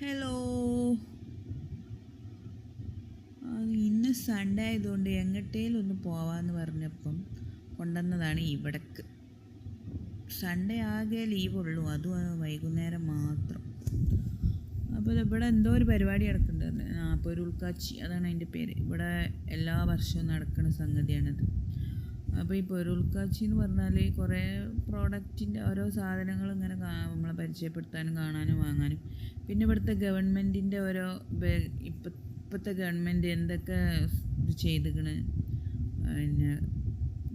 Hello ഇന്ന് Sunday ആയതുകൊണ്ട് എങ്ങട്ടേലൊന്ന് പോവാന്ന് പറഞ്ഞപ്പം കൊണ്ടുവന്നതാണ് ഇവിടക്ക്. സൺഡേ ആകെ ലീവുള്ളൂ അതും വൈകുന്നേരം മാത്രം. അപ്പോൾ ഇവിടെ എന്തോ ഒരു പരിപാടി നടക്കുന്നുണ്ട്. ആ അപ്പോൾ ഒരു ഉൾക്കാച്ചി അതാണ് അതിന്റെ പേര്. ഇവിടെ എല്ലാ വർഷവും നടക്കുന്ന സംഗതിയാണത്. അപ്പോൾ ഈ പൊരുൾക്കാച്ചി എന്ന് പറഞ്ഞാൽ കുറേ പ്രോഡക്റ്റിന്റെ ഓരോ സാധനങ്ങൾ ഇങ്ങനെ നമ്മളെ പരിചയപ്പെടുത്താനും കാണാനും വാങ്ങാനും പിന്നെ ഇവിടുത്തെ ഗവൺമെന്റിന്റെ ഓരോ ഇപ്പം ഇപ്പ ഇപ്പോഴത്തെ ഗവൺമെന്റ് എന്തൊക്കെ ഇത് ചെയ്തിക്കണ്? പിന്നെ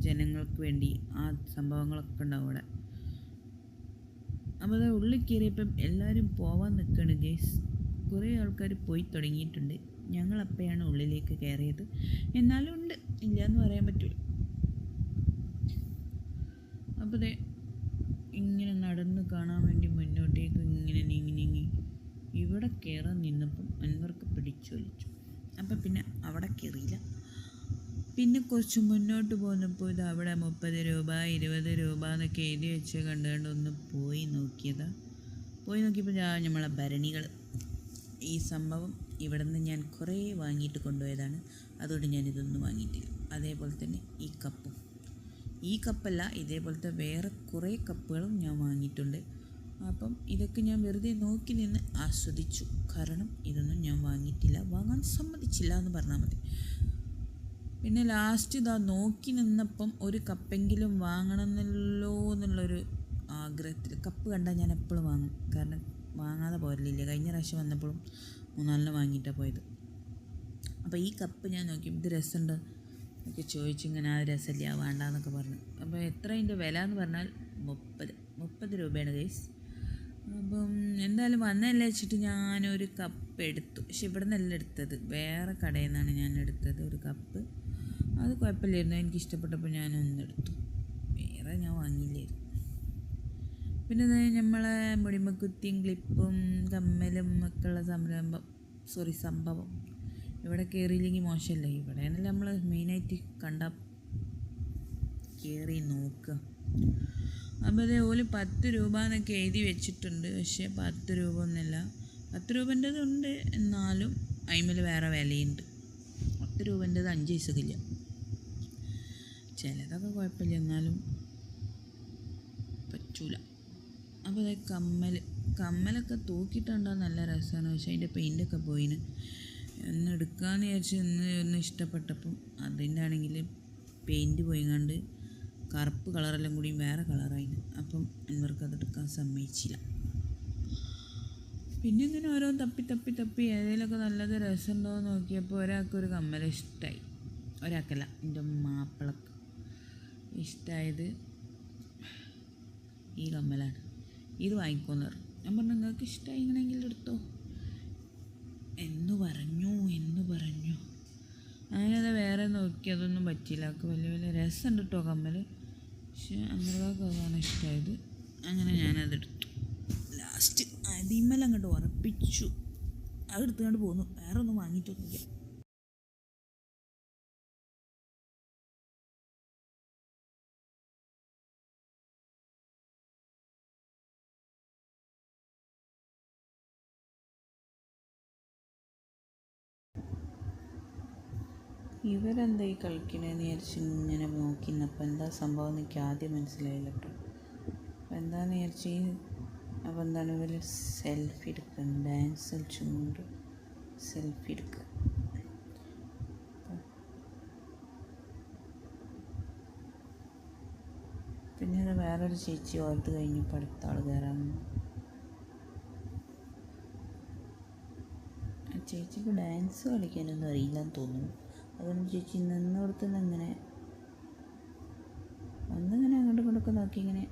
ജനങ്ങൾക്ക് വേണ്ടി ആ സംഭവങ്ങളൊക്കെ ഉണ്ടാവും അവിടെ അപ്പോൾ അത് ഉള്ളിൽ കയറിയപ്പം എല്ലാവരും പോവാൻ നിൽക്കുകയാണ് ഗേസ്. കുറേ ആൾക്കാർ പോയി തുടങ്ങിയിട്ടുണ്ട്. ഞങ്ങളപ്പോഴാണ് ഉള്ളിലേക്ക് കയറിയത്. എന്നാലും ഉണ്ട്. ഇല്ല എന്ന് പറയാൻ പറ്റില്ല അപ്പോൾ ഇങ്ങനെ നടന്ന് കാണാൻ വേണ്ടി മുന്നോട്ടേക്ക് ഇങ്ങനെ നീങ്ങി നീങ്ങി. ഇവിടെ കയറാൻ നിന്നപ്പം അൻവർക്ക് പിടിച്ചു വലിച്ചു അപ്പം പിന്നെ അവിടെ കയറിയില്ല പിന്നെ കുറച്ച് മുന്നോട്ട് പോന്നപ്പോൾ ഇത് അവിടെ മുപ്പത് രൂപ ഇരുപത് രൂപ എന്നൊക്കെ എഴുതി വെച്ച് കണ്ടുകൊണ്ട് ഒന്ന് പോയി നോക്കിയതാ. പോയി നോക്കിയപ്പോൾ നമ്മളെ ഭരണികൾ. ഈ സംഭവം ഇവിടെ നിന്ന് ഞാൻ കുറേ വാങ്ങിയിട്ട് കൊണ്ടുപോയതാണ്. അതുകൊണ്ട് ഞാൻ ഇതൊന്നും വാങ്ങിയിട്ടില്ല. അതേപോലെ തന്നെ ഈ കപ്പും. ഈ കപ്പല്ല ഇതേപോലത്തെ വേറെ കുറേ കപ്പുകളും ഞാൻ വാങ്ങിയിട്ടുണ്ട്. അപ്പം ഇതൊക്കെ ഞാൻ വെറുതെ നോക്കി നിന്ന് ആസ്വദിച്ചു. കാരണം ഇതൊന്നും ഞാൻ വാങ്ങിയിട്ടില്ല. വാങ്ങാൻ സമ്മതിച്ചില്ല എന്ന് പറഞ്ഞാൽ മതി. പിന്നെ ലാസ്റ്റ് ഇതാ നോക്കി നിന്നപ്പം ഒരു കപ്പെങ്കിലും വാങ്ങണമെന്നല്ലോ എന്നുള്ളൊരു ആഗ്രഹത്തിൽ കപ്പ് കണ്ടാൽ ഞാൻ എപ്പോഴും വാങ്ങും. കാരണം വാങ്ങാതെ പോരലില്ല? കഴിഞ്ഞ പ്രാവശ്യം വന്നപ്പോഴും മൂന്നാലിന് വാങ്ങിയിട്ടാണ് പോയത്. അപ്പോൾ ഈ കപ്പ് ഞാൻ നോക്കി ഇത് രസമുണ്ട് എന്നൊക്കെ ചോദിച്ചു ഇങ്ങനെ ആ രസമില്ല വേണ്ടെന്നൊക്കെ പറഞ്ഞു. അപ്പോൾ എത്ര അതിന്റെ വില എന്ന് പറഞ്ഞാൽ മുപ്പത് മുപ്പത് രൂപയാണ് ഗൈസ് അപ്പം എന്തായാലും വന്നതല്ലേ വെച്ചിട്ട് ഞാനൊരു കപ്പ് എടുത്തു. പക്ഷെ ഇവിടെ നിന്നല്ല എടുത്തത്. വേറെ കടയിൽ നിന്നാണ് ഞാൻ എടുത്തത് ഒരു കപ്പ് അത് കുഴപ്പമില്ലായിരുന്നു. എനിക്ക് ഇഷ്ടപ്പെട്ടപ്പോൾ എടുത്തു. വേറെ ഞാൻ വാങ്ങിയില്ലായിരുന്നു. പിന്നെ നമ്മളെ മുടിമക്കുത്തിയും ക്ലിപ്പും കമ്മലും ഒക്കെ ഉള്ള സംരംഭം സോറി സംഭവം ഇവിടെ കയറിയില്ലെങ്കിൽ ഇവിടെ. ഇവിടെയാണല്ലോ നമ്മൾ മെയിനായിട്ട് കണ്ട കയറി നോക്കുക. അപ്പോൾ അതേ ഓൽ പത്ത് രൂപ എന്നൊക്കെ എഴുതി വെച്ചിട്ടുണ്ട്. പക്ഷേ പത്ത് രൂപ ഒന്നുമില്ല. പത്ത് രൂപന്റെത് എന്നാലും അതിമേൽ വേറെ വിലയുണ്ട്. പത്ത് രൂപന്റെത് അഞ്ച് പൈസക്കില്ല. ചിലതൊക്കെ കുഴപ്പമില്ല. എന്നാലും പറ്റൂല. അപ്പോൾ അതേ കമ്മൽ കമ്മലൊക്കെ തൂക്കിയിട്ടുണ്ടോ നല്ല രസമാണ്. പക്ഷേ അതിന്റെ പെയിന്റൊക്കെ പോയിന്. ഒന്ന് എടുക്കാമെന്ന് വിചാരിച്ച് ഇന്ന് ഒന്ന് ഇഷ്ടപ്പെട്ടപ്പം അതിന്റെ ആണെങ്കിൽ പെയിന്റ് പോയിങ്ങാണ്ട് കറുപ്പ് കളറെല്ലാം കൂടി വേറെ കളറായിന്. അപ്പം അൻവർക്ക് അതെടുക്കാൻ സമ്മതിച്ചില്ല. പിന്നെ ഇങ്ങനെ ഓരോ തപ്പി തപ്പി തപ്പി ഏതെങ്കിലുമൊക്കെ നല്ലത് രസമുണ്ടോ എന്ന് നോക്കിയപ്പോൾ ഒരാൾക്ക് ഒരു കമ്മൽ ഇഷ്ടമായി ഒരാൾക്കല്ല എന്റെ മാപ്പിളക്ക് ഇഷ്ടമായത് ഈ കമ്മലാണ്. ഇത് വാങ്ങിക്കോന്ന് പറഞ്ഞു. ഞാൻ പറഞ്ഞു നിങ്ങൾക്ക് ഇഷ്ടമായിങ്ങനെങ്കിൽ എടുത്തോ. എന്ന് പറഞ്ഞു എന്ന് പറഞ്ഞു. അങ്ങനെ അത് വേറെ നോക്കി അതൊന്നും പറ്റിയില്ല. അവൾക്ക് വലിയ വലിയ രസമുണ്ട് കേട്ടോ കമ്മൽ പക്ഷെ അമൃതക്ക് അതാണ് ഇഷ്ടമായത് അങ്ങനെ ഞാനതെടുത്തു ലാസ്റ്റ് അതിമേൽ അങ്ങോട്ട് ഉറപ്പിച്ചു. അതെടുത്തുകൊണ്ട് പോന്നു. വേറെ ഒന്നും വാങ്ങിയിട്ടൊന്നുമില്ല. ഇവരെന്താ ഈ കളിക്കണേന്ന് വിചാരിച്ച് ഇങ്ങനെ നോക്കി എന്താ സംഭവം എന്ന് എനിക്ക് ആദ്യം മനസ്സിലായില്ല കേട്ടോ. അപ്പോൾ എന്താ വിചാരിച്ച് ഈ അപ്പോൾ എന്താണ് ഇവർ സെൽഫി എടുക്കുക ഡാൻസ് കളിച്ചുകൊണ്ട് സെൽഫി എടുക്കുക പിന്നെ അത് വേറൊരു ചേച്ചി ഓർത്ത് കഴിഞ്ഞപ്പോൾ അടുത്ത ആൾ കയറാൻ ചേച്ചിക്ക് ഡാൻസ് കളിക്കാനൊന്നും അറിയില്ലെന്ന് തോന്നുന്നു. അതുകൊണ്ട് ചേച്ചി നിന്നോർത്ത് നിന്നിങ്ങനെ ഒന്നിങ്ങനെ അങ്ങോട്ടും ഇങ്ങോട്ടൊക്കെ നോക്കി ഇങ്ങനെ